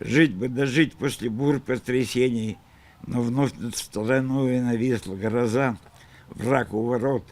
Жить бы дожить после бур потрясений, но вновь над страной нависла гроза, враг у ворот.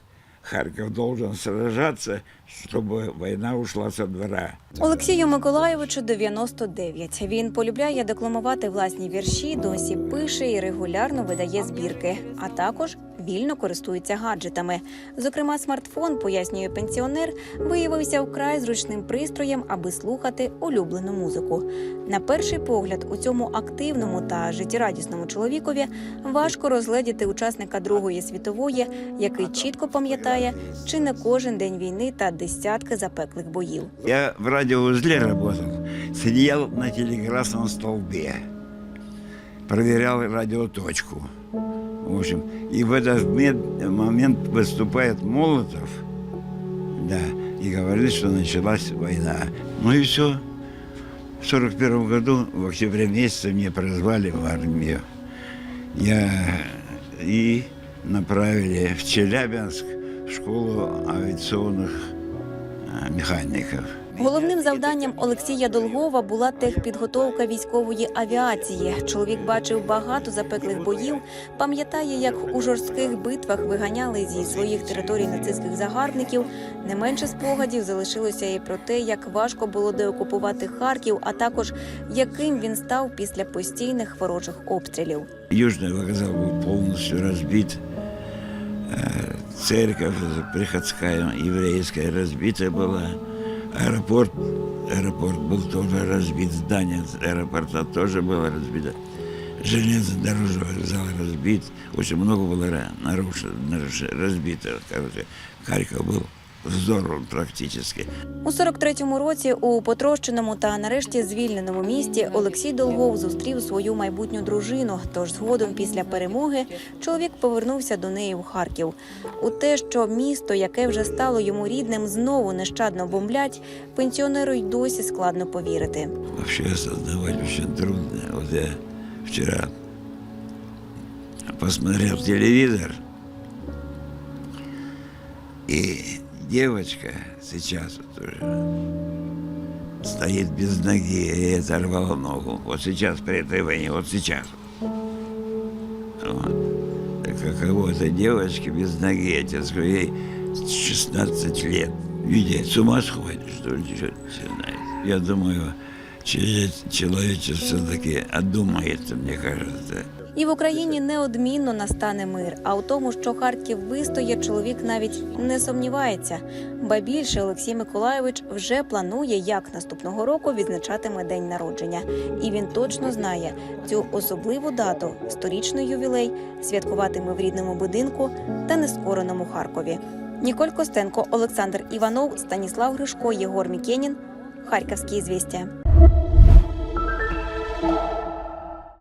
Харьков должен сражаться, чтобы война ушла со двора. Олексію Миколайовичу 99. Він полюбляє декламувати власні вірші, досі пише і регулярно видає збірки, а також вільно користується гаджетами. Зокрема, смартфон, пояснює пенсіонер, виявився вкрай зручним пристроєм, аби слухати улюблену музику. На перший погляд, у цьому активному та життєрадісному чоловікові важко розгледіти учасника Другої світової, який чітко пам'ятає, чи не кожен день війни та десятки запеклих боїв. Я в радиоузле работал, сидел на телеграфном столбе, проверял радиоточку. В общем, и в этот момент выступает Молотов, да, и говорит, что началась война. Ну и все. В сорок первом году, в октябре месяце, меня призвали в армию. Я и направили в Челябинск в школу авиационных а, механиков. Головним завданням Олексія Долгова була техпідготовка військової авіації. Чоловік бачив багато запеклих боїв, пам'ятає, як у жорстких битвах виганяли зі своїх територій нацистських загарбників. Не менше спогадів залишилося і про те, як важко було деокупувати Харків, а також яким він став після постійних ворожих обстрілів. Южный вокзал был полностью разбит. Э, Церковь приходская, еврейская, разбита была. Аэропорт, аэропорт был тоже разбит. Здание аэропорта тоже было разбито. Железнодорожный вокзал разбит. Очень много было ра- нарушено, наруш- разбито. Короче, Харьков был взорван практически. У 43-му році у потрощеному та нарешті звільненому місті Олексій Долгов зустрів свою майбутню дружину. Тож згодом після перемоги чоловік повернувся до неї в Харків. У те, що місто, яке вже стало йому рідним, знову нещадно бомблять, пенсіонеру й досі складно повірити. Осознавать очень трудно. Вот я вчера посмотрел телевизор, и девочка сейчас вот уже стоит без ноги, и оторвала ногу. Вот сейчас при этой войне, вот сейчас. Вот. Так каково это девочке без ноги, отец говорю, ей 16 лет. Видите, с ума сходит, что ли, знает. Я думаю, че- человечество все-таки одумается, мне кажется. І в Україні неодмінно настане мир. А у тому, що Харків вистоє, чоловік навіть не сумнівається. Ба більше Олексій Миколайович вже планує, як наступного року відзначатиме день народження. І він точно знає цю особливу дату, сторічний ювілей, святкуватиме в рідному будинку та нескореному Харкові. Ніколь Костенко, Олександр Іванов, Станіслав Гришко, Єгор Мікенін. Харківські звістя.